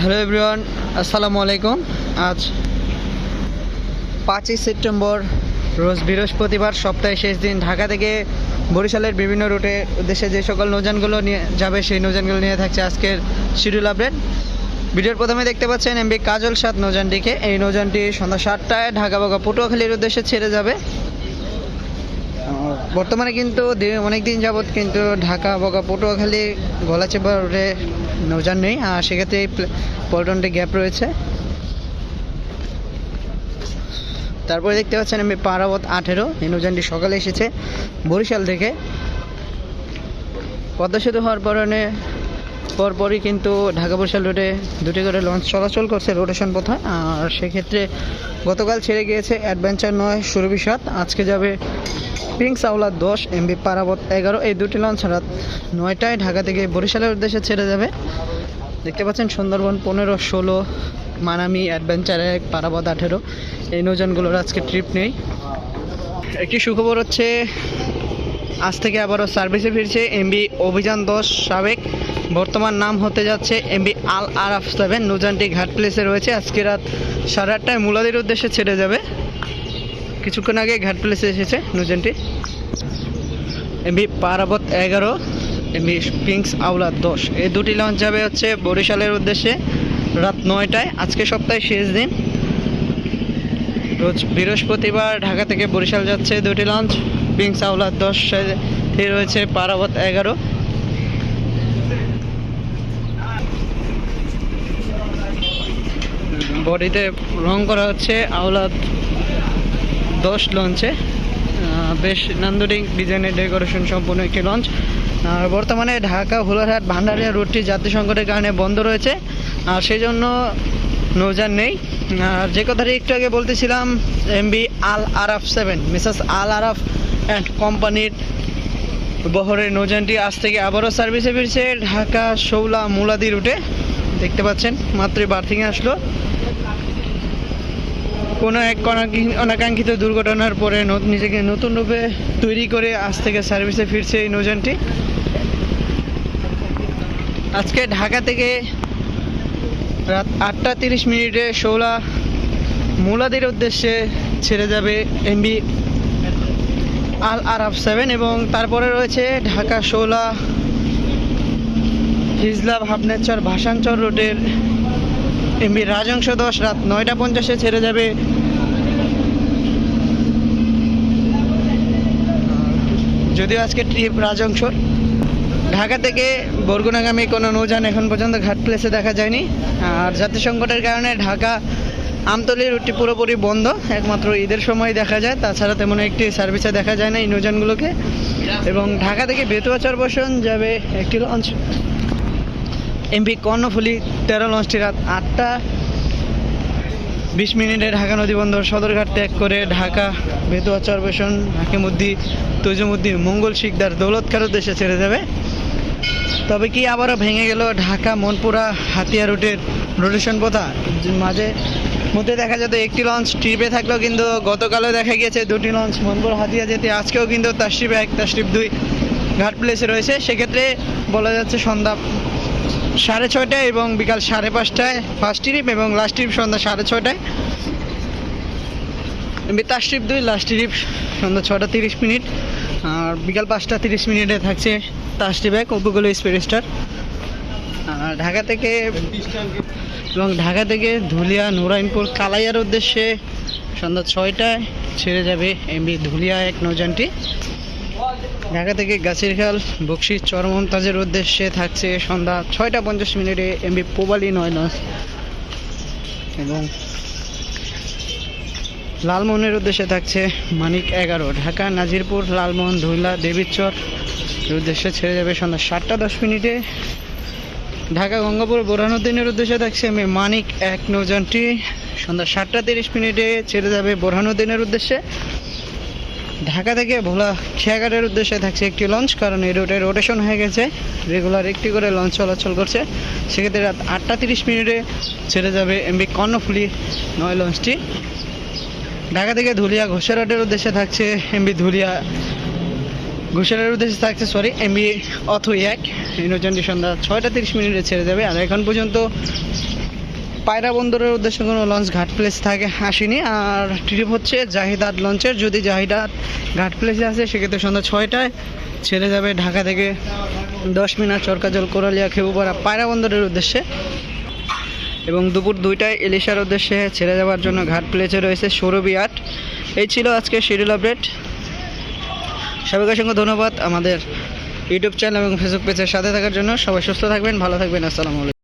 Hello everyone, আসসালামু আলাইকুম। আজ পাঁচই সেপ্টেম্বর, রোজ বৃহস্পতিবার, সপ্তাহের শেষ দিন। ঢাকা থেকে বরিশালের বিভিন্ন রুটে উদ্দেশ্যে যে সকল নৌযানগুলো নিয়ে যাবে, সেই নৌজানগুলো নিয়ে থাকছে আজকের শিডিউল আপডেট ভিডিওর প্রথমে দেখতে পাচ্ছেন এমবি কাজল সাত নৌযানটিকে। এই নৌযানটি সন্ধ্যা সাতটায় ঢাকা বাগা পটুয়াখালীর উদ্দেশ্যে ছেড়ে যাবে। বর্তমানে কিন্তু অনেক দিন যাবৎ কিন্তু ঢাকা বগা পটুয়াখালী গলাচেপা রোডে নৌযান নেই, আর সেক্ষেত্রে পল্টনটি গ্যাপ রয়েছে। তারপরে দেখতে পাচ্ছেন আমি পারাবত আঠেরো, এই নৌযানটি সকালে এসেছে বরিশাল থেকে। পদ্মা সেতু হওয়ার পরনে পরপরই কিন্তু ঢাকা বরিশাল রোডে দুটি করে লঞ্চ চলাচল করছে রোটেশন পথে। আর সেক্ষেত্রে গতকাল ছেড়ে গিয়েছে অ্যাডভেঞ্চার নয়, সুরভি সাত। আজকে যাবে পিঙ্ক সাউলা দশ এমবি পারাবত এগারো। এই দুটি লঞ্চ রাত নয়টায় ঢাকা থেকে বরিশালের উদ্দেশ্যে ছেড়ে যাবে। দেখতে পাচ্ছেন সুন্দরবন পনেরো, ষোলো, মানামি অ্যাডভেঞ্চার এক, পারাবত আঠেরো। এই নৌযানগুলোর আজকে ট্রিপ নেই। একটি সুখবর হচ্ছে, আজ থেকে আবারও সার্ভিসে ফিরছে এমবি অভিযান দশ সাবেক বর্তমান নাম হতে যাচ্ছে এমবি আল আরাফ সেভেন। নুজানটি ঘাট প্লেসে রয়েছে। আজকে রাত সাড়ে আটটায় মুলাদির উদ্দেশ্যে ছেড়ে যাবে। কিছুক্ষণ আগে ঘাট প্লেসে এসেছে নৌযানটি। এমবি পারাবত এগারো এমবি পিঙ্কস আউলা দশ। এই দুটি লঞ্চ যাবে হচ্ছে বরিশালের উদ্দেশ্যে রাত নয়টায়। আজকে সপ্তাহে শেষ দিন। রোজ বৃহস্পতিবার ঢাকা থেকে বরিশাল যাচ্ছে দুটি লঞ্চ পিঙ্কস আউলা দশ রয়েছে পারাবত এগারো। বডিতে রং করা হচ্ছে, আওলাদ দশ লঞ্চে বেশ নান্দনিক ডিজাইনের ডেকোরেশন সম্পূর্ণ একটি লঞ্চ আর বর্তমানে ঢাকা, হুলারহাট, ভান্ডারিয়া রুটটি জাতীয় সংকটের কারণে বন্ধ রয়েছে। আর সেই জন্য নৌযান নেই। আর যে কথাটি একটু আগে বলতেছিলাম MB Al Araf seven Mrs Al Araf and কোম্পানির বহরের নৌযানটি আজ থেকে আবারও সার্ভিসে ফিরছে ঢাকা, শৌলা, মুলাদি রুটে। দেখতে পাচ্ছেন, মাত্রই বার্থিংয়ে আসলো। কোনো এক অনাকাঙ্ক্ষি- অনাকাঙ্ক্ষিত দুর্ঘটনার পরে নিজেকে নতুন রূপে তৈরি করে আজ থেকে সার্ভিসে ফিরছে এই নৌযানটি। আজকে ঢাকা থেকে রাত আটটা তিরিশ মিনিটে শোলা মুলাদির উদ্দেশ্যে ছেড়ে যাবে এমবি আল আরাফ সেভেন এবং তারপরে রয়েছে ঢাকা শোলা হিজলা ভাবনেচর ভাসানচর রোডের এমবি রাজংশ দশ, রাত নয়টা পঞ্চাশে ছেড়ে যাবে। যদিও আজকে ট্রিপ রাজংশ ঢাকা থেকে বরগুনাগামী কোনো নৌযান এখন পর্যন্ত ঘাট প্লেসে দেখা যায়নি। আর জাতীয় সংকটের কারণে ঢাকা আমতলী রুটটি পুরোপুরি বন্ধ। একমাত্র ঈদের সময় দেখা যায়। তাছাড়া তেমন একটি সার্ভিসে দেখা যায় না এই নৌযানগুলোকে। এবং ঢাকা থেকে বেতুয়া চরবসন যাবে একটি লঞ্চ এমপি কর্ণফুলি তেরো লঞ্চটি রাত আটটা। বিশ মিনিটে ঢাকা নদী বন্দর সদরঘাট ত্যাগ করে ঢাকা বেতুয়া চরবেশন হাকিমুদ্দি তৈজমুদ্দিন, মঙ্গল শিকদার দৌলতকার দেশে ছেড়ে যাবে। তবে কি আবারও ভেঙে গেল ঢাকা, মনপুরা হাতিয়া রুটের রোটেশন পথা মাঝে মধ্যে দেখা যেত একটি লঞ্চ ট্রিপে থাকলেও কিন্তু গতকালও দেখা গিয়েছে দুটি লঞ্চ মনপুর, হাতিয়া যেতে, আজকেও কিন্তু তাশরিফ এক, তার দুই, ঘাট প্লেসে রয়েছে। সেক্ষেত্রে বলা যাচ্ছে সন্ধ্যা সাড়ে ছয়টায় এবং বিকাল সাড়ে পাঁচটায় ফার্স্ট ট্রিপ এবং লাস্ট ট্রিপ সন্ধ্যা সাড়ে ছয়টায়। তার ট্রিপ দুই লাস্ট ট্রিপ সন্ধ্যা ছটা তিরিশ মিনিট। আর বিকাল পাঁচটা তিরিশ মিনিটে থাকছে তাস ট্রিপ এক উপকূল স্পিড আর ঢাকা থেকে এবং ঢাকা থেকে ধুলিয়া নুরাইনপুর কালাইয়ার উদ্দেশ্যে সন্ধ্যা ছয়টায় ছেড়ে যাবে এমবি ধুলিয়া এক নৌযানটি। ঢাকা থেকে গাছের গাছিরখাল বক্সি চরমমতাজের উদ্দেশ্যে থাকছে সন্ধ্যা ছয়টা পঞ্চাশ মিনিটে এমবি পোবালি নয় নয়। এবং লালমোহনের উদ্দেশ্যে থাকছে মানিক এগারো। ঢাকা, নাজিরপুর, লালমোহন ধুলা দেবীচর উদ্দেশ্যে ছেড়ে যাবে সন্ধ্যা সাতটা দশ মিনিটে। ঢাকা, গঙ্গাপুর, বোরহানুদ্দিনের উদ্দেশ্যে থাকছে এমবি মানিক এক নৌযানটি। সন্ধ্যা সাতটা তিরিশ মিনিটে ছেড়ে যাবে বোরহানুদ্দিনের উদ্দেশ্যে। ঢাকা থেকে ভোলা খেয়াঘাটের উদ্দেশ্যে থাকছে একটি লঞ্চ, কারণ এই রুটে রোটেশন হয়ে গেছে। রেগুলার একটি করে লঞ্চ চলাচল করছে। সেক্ষেত্রে রাত আটটা তিরিশ মিনিটে ছেড়ে যাবে এমবি কর্ণফুলি নয় লঞ্চটি। ঢাকা থেকে ধুলিয়া ঘোষারহাটের উদ্দেশ্যে থাকছে এমবি ধুলিয়া ঘোষারের উদ্দেশ্যে থাকছে সরি এমবি অথই এক। এই নৌযানটি সন্ধ্যা ছয়টা তিরিশ মিনিটে ছেড়ে যাবে। আর এখন পর্যন্ত পায়রা বন্দরের উদ্দেশ্যে কোনো লঞ্চ ঘাট প্লেস থাকে আসেনি। আর ট্রিপ হচ্ছে জাহিদাত লঞ্চের। যদি জাহিদাত ঘাট প্লেসে আসে, সেক্ষেত্রে সন্ধ্যা ছয়টায় ছেড়ে যাবে ঢাকা থেকে দশ মিনিট চরকাজল, কোরালিয়া, খেবুপাড়া পায়রা বন্দরের উদ্দেশ্যে। এবং দুপুর দুইটায় এলিশার উদ্দেশ্যে ছেড়ে যাওয়ার জন্য ঘাট প্লেসে রয়েছে সৌরভী আট। এই ছিল আজকে শিডিউল আপডেট সবাইকে অসংখ্য ধন্যবাদ আমাদের ইউটিউব চ্যানেল এবং ফেসবুক পেজের সাথে থাকার জন্য। সবাই সুস্থ থাকবেন, ভালো থাকবেন। আসসালামু আলাইকুম।